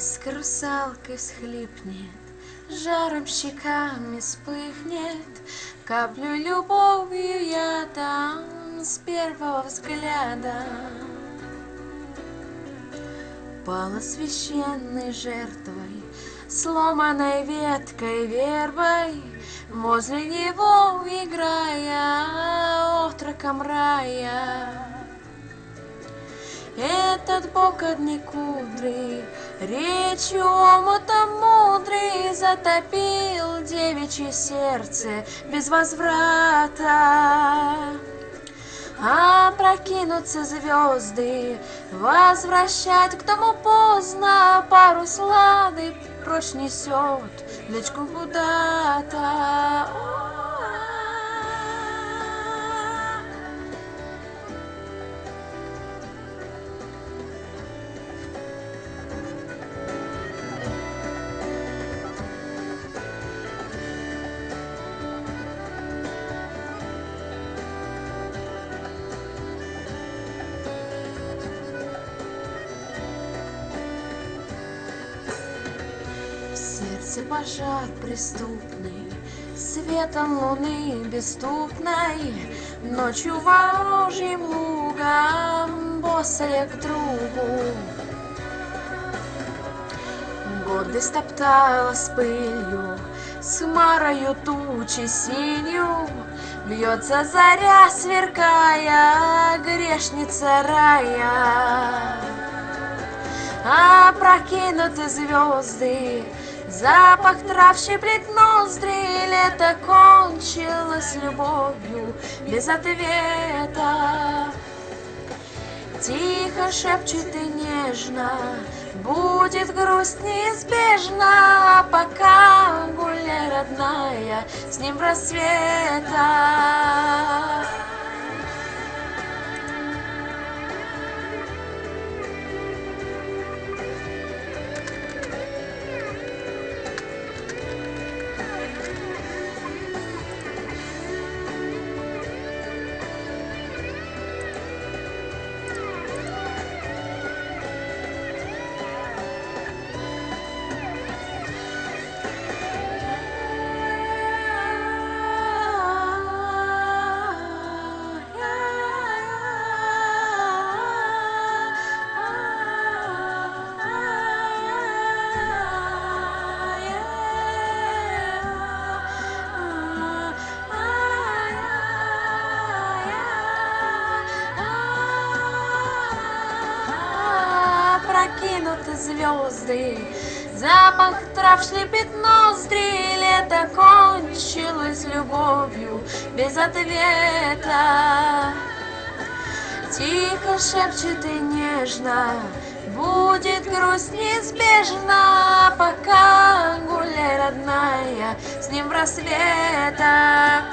Блеск русалкой всхлипнет, Жаром щеками вспыхнет, Каплю любовью я дам С первого взгляда. Пала священной жертвой, Сломанной веткой вербой, Возле него играя Отроком рая. Этот бог одни Речью омутом мудрый Затопил девичье сердце без возврата. А прокинутся звезды, Возвращать к дому поздно, Парус лады прочь несет Лечку куда-то. Сердце пожар преступный, Светом луны бесступной, Ночью ворожьим лугом Босая к другу. Гордость с пылью, С марою тучи синью, Бьется заря, сверкая, Грешница рая. Опрокинуты звезды, Запах трав щиплет ноздри, Лето кончилось любовью без ответа. Тихо шепчет и нежно, Будет грусть неизбежна, Пока гуляй, родная, С ним рассвета. Прокинуты звезды, запах трав шлепит ноздри, лето кончилось любовью без ответа. Тихо шепчет и нежно, будет грусть неизбежна, пока гуляй, родная, с ним рассвета.